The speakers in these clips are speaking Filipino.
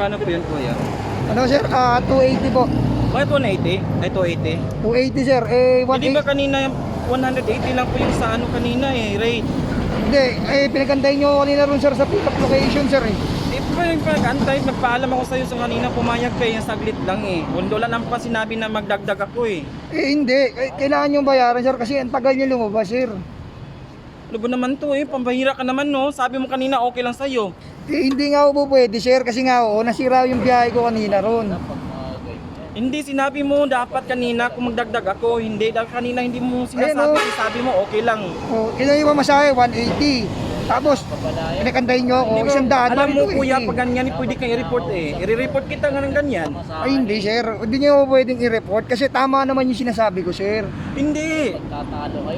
Magkano po yun kuya? Ano sir? Ah, 280 po. Bakit 180? Ay 280? 280 sir. Eh, Hindi ba 180. kanina 180 lang po yung sa ano kanina eh, rate. Hindi, eh, pinagantay nyo kanina ron sir sa pick-up location sir eh. Eh pa yung pag-antay, nagpaalam ako sa'yo sa kanina, pumayag ka eh, yung saglit lang eh. Wala lang pa sinabi na magdagdag ako eh. Eh, hindi. Eh, Kailangan nyo bayaran sir kasi ang tagal nyo lumabas sir. Ano ba naman to eh, pambahira ka naman no. Sabi mo kanina okay lang sa'yo. Eh, hindi nga po pwede sir kasi nga ako, nasira yung biyahe ko kanina ron. Hindi sinabi mo dapat kanina kung magdagdag ako, hindi dahil kanina hindi mo sinasabi, Ayun, oh. sabi mo okay lang. Oh, ilan yung pamasahe? 180. Tapos, pinagantay nyo ako, isang daan. Alam mo kuya, 280? pag ganyan pwede kang i-report eh. I-report kita nga ng ganyan. Ay hindi sir, hindi nyo ako pwedeng i-report kasi tama naman yung sinasabi ko sir. Hindi.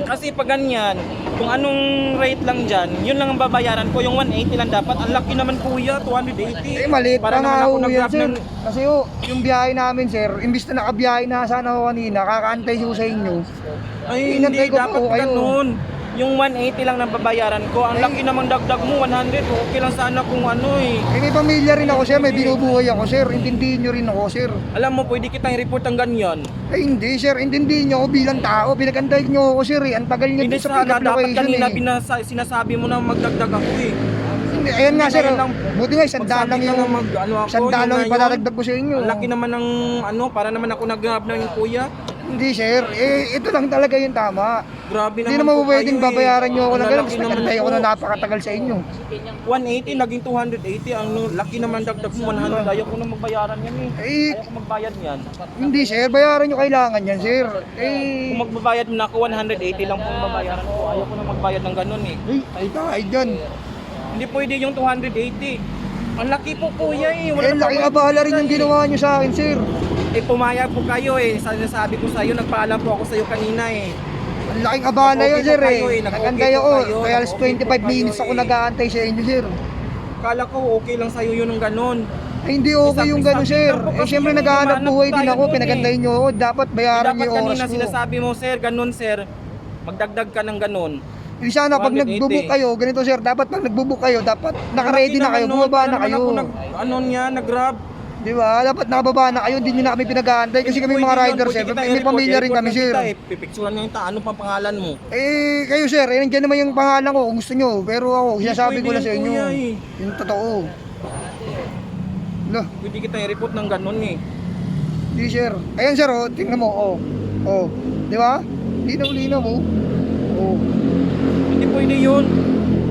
Kasi pag ganyan, kung anong rate lang dyan, yun lang ang babayaran ko. Yung 180 lang dapat. Ang laki naman kuya, 280. Eh maliit pa Para naman nga ako ho yan nag-grab sir. ng... Kasi ho, yung biyahe namin sir, imbis na nakabiyahe na sana ako kanina, kakaantay ko sa inyo. Ay, Inantay hindi ko dapat po kayo. ganun. Yung 180 lang ang babayaran ko. Ang laki namang dagdag mo, 100. Okay lang sana kung ano eh. Eh may pamilya rin ako sir, may binubuhay ako sir, intindihin nyo rin ako sir. Alam mo, pwede kitang i-report ang ganyan. Eh hindi sir, intindihin nyo ako bilang tao, pinagantay nyo ako sir eh, ang tagal nyo Hindi sa sana, pick-up dapat location kanina eh. binasa, sinasabi mo na magdagdag ako eh. Hindi, ayan nga sir, Ngayon lang, buti nga isang daan lang Magsabi ka yung, na mag, ano ako, isang daan yung palalagdag ko sa inyo. Ang laki naman ng ano, para naman ako nag-grab ng kuya. Hindi sir, eh ito lang talaga yung tama. Grabe Hindi naman po pwedeng kayo eh. babayaran nyo ako Ang na gano'n, lalaki naman ako po. na napakatagal sa inyo. 180 naging 280 ang laki naman dagdag mo 100 ayaw ko na magbayaran yan eh. Eh, Ayaw ko magbayad yan. hindi sir, bayaran nyo kailangan yan sir. Eh, Kung magbabayad na ako 180 lang po ang babayaran ko. Ayaw ko na magbayad ng ganun eh. ay, ay tayo dyan. Hindi pwede yung 280. Ang laki po kuya eh. Eh, laking pa- abala rin yung ginawa nyo sa akin sir. Eh pumayag po kayo eh. Sabi ko sa iyo, nagpaalam po ako sa iyo kanina eh. Ang laking abala yun sir eh. eh, po ako, kayo, kaya alas nag-okay po 25 kayo minutes ako eh. nag-aantay sa inyo sir. Kala ko okay lang sa iyo yun ng ganun. Ay, hindi okay yung gano'n sir. Eh, syempre isang- naghahanap buhay din ako, eh. pinagantay nyo ako. Dapat bayaran nyo Dapat yung oras kanina ko. sinasabi mo sir, ganun sir. Magdagdag ka ng ganun. Hindi sana pag 280. nagbubook kayo, ganito sir, dapat pag nagbubook kayo, dapat naka-ready na kayo, bumaba na kayo. Ano niya, nag-grab. Di ba? Dapat nakababa na kayo, hindi nyo na kami pinag-aantay kasi kami mga riders eh. kita May i-report, pamilya rin i-report kami sir. eh. Pipicturan nga yung ta, ano pang pangalan mo. Eh, kayo sir, eh, nandiyan naman yung pangalan ko kung gusto nyo. Pero ako, sinasabi ko lang sa inyo. eh. Yung totoo. Lah, Pwede kita i-report ng ganun eh. di sir. Ayan sir, oh, tingnan mo, oh. Oh, di ba? Linaw-linaw mo. Oh, Hindi pwede yun.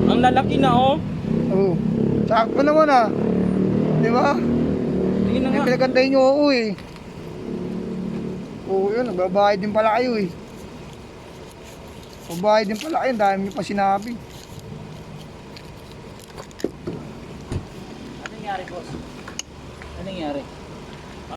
Ang lalaki na oh. oh. Sakto naman ah. Di ba? Sige na nga. pinagantay nyo ako eh. Oo, yun, nagbabayad din pala kayo eh. Magbabayad din pala kayo, dami nyo pa sinabi. Ano nangyari, boss? Ano nangyari?